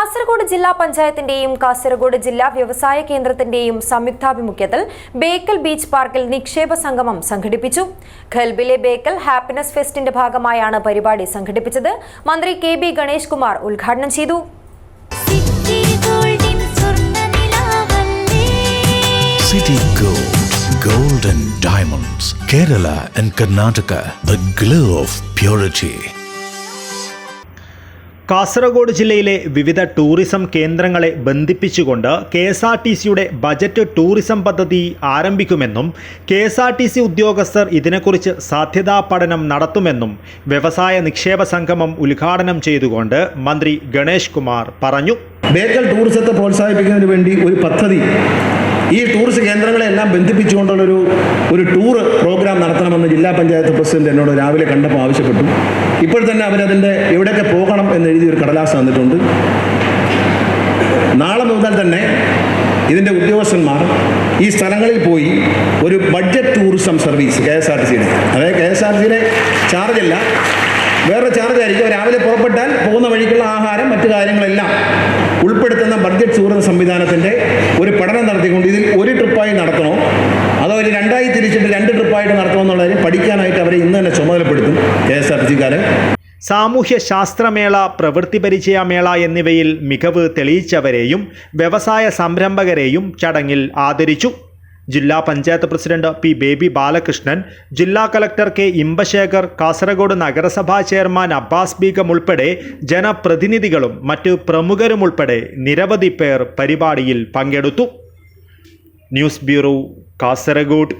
കാസർഗോഡ് ജില്ലാ പഞ്ചായത്തിന്റെയും കാസർഗോഡ് ജില്ലാ വ്യവസായ കേന്ദ്രത്തിന്റെയും സംയുക്താഭിമുഖ്യത്തിൽ ബേക്കൽ ബീച്ച് പാർക്കിൽ നിക്ഷേപ സംഗമം സംഘടിപ്പിച്ചു. ഖൽബിലെ ബേക്കൽ ഹാപ്പിനെസ് ഫെസ്റ്റിന്റെ ഭാഗമായാണ് പരിപാടി സംഘടിപ്പിച്ചത്. മന്ത്രി കെ ബി ഗണേഷ് കുമാർ ഉദ്ഘാടനം ചെയ്തു. City Gold, Gold and Diamonds, Kerala and Karnataka, the glow of purity. Kasaragod ജില്ലയിലെ വിവിധ ടൂറിസം കേന്ദ്രങ്ങളെ ബന്ധിപ്പിച്ചുകൊണ്ട് കെ എസ് ആർ ടി സിയുടെ ബജറ്റ് ടൂറിസം പദ്ധതി ആരംഭിക്കുമെന്നും K S R T C ഉദ്യോഗസ്ഥർ ഇതിനെക്കുറിച്ച് സാധ്യതാ പഠനം നടത്തുമെന്നും വ്യവസായ നിക്ഷേപ സംഗമം ഉദ്ഘാടനം ചെയ്തുകൊണ്ട് മന്ത്രി ഗണേഷ് കുമാർ പറഞ്ഞു. ബേക്കൽ ടൂറിസത്തെ പ്രോത്സാഹിപ്പിക്കുന്നതിന് വേണ്ടി ഒരു പദ്ധതി. ഈ ടൂറിസ്റ്റ് കേന്ദ്രങ്ങളെല്ലാം ബന്ധിപ്പിച്ചുകൊണ്ടുള്ളൊരു ഒരു ടൂർ പ്രോഗ്രാം നടത്തണമെന്ന് ജില്ലാ പഞ്ചായത്ത് പ്രസിഡന്റ് എന്നോട് രാവിലെ കണ്ടപ്പോൾ ആവശ്യപ്പെട്ടു. ഇപ്പോൾ തന്നെ അവരതിന്റെ എവിടെയൊക്കെ പോകണം എന്ന് എഴുതി ഒരു കടലാസ് തന്നിട്ടുണ്ട്. നാളെ മുതൽ തന്നെ ഇതിന്റെ ഉദ്യോഗസ്ഥന്മാർ ഈ സ്ഥലങ്ങളിൽ പോയി ഒരു budget tourism service K S R T സിയുടെ അതായത് കെ എസ് ആർ ടി ചാർജല്ല വേറെ ചാർജ് ആയിരിക്കും. രാവിലെ പുറപ്പെട്ടാൽ പോകുന്ന വഴിക്കുള്ള ആഹാരം മറ്റു കാര്യങ്ങളെല്ലാം ഉൾപ്പെടുത്തുന്ന ബഡ്ജറ്റ് ടൂറിസം സംവിധാനത്തിന്റെ ഒരു പഠനം നടത്തിക്കൊണ്ട് ഇതിൽ ഒരു ട്രിപ്പായി നടത്തണോ? അതോ ഒരു രണ്ടായി തിരിച്ചിട്ട് രണ്ട് ട്രിപ്പായിട്ട് നടത്തണമെന്നുള്ളതിന് പഠിക്കാനായിട്ട് അവരെ ഇന്ന് തന്നെ ചുമതലപ്പെടുത്തും. സിക്കാരെ സാമൂഹ്യ ശാസ്ത്രമേള പ്രവൃത്തി പരിചയമേള എന്നിവയിൽ മികവ് തെളിയിച്ചവരെയും വ്യവസായ സംരംഭകരെയും ചടങ്ങിൽ ആദരിച്ചു. ജില്ലാ പഞ്ചായത്ത് പ്രസിഡന്റ് പി ബേബി ബാലകൃഷ്ണൻ ജില്ലാ കലക്ടർ കെ ഇമ്പശേഖർ കാസർഗോഡ് നഗരസഭാ ചെയർമാൻ അബ്ബാസ് ബീഗം ഉൾപ്പെടെ ജനപ്രതിനിധികളും മറ്റു പ്രമുഖരുമുൾപ്പെടെ നിരവധി പേർ പരിപാടിയിൽ പങ്കെടുത്തു. News bureau Kasaragod.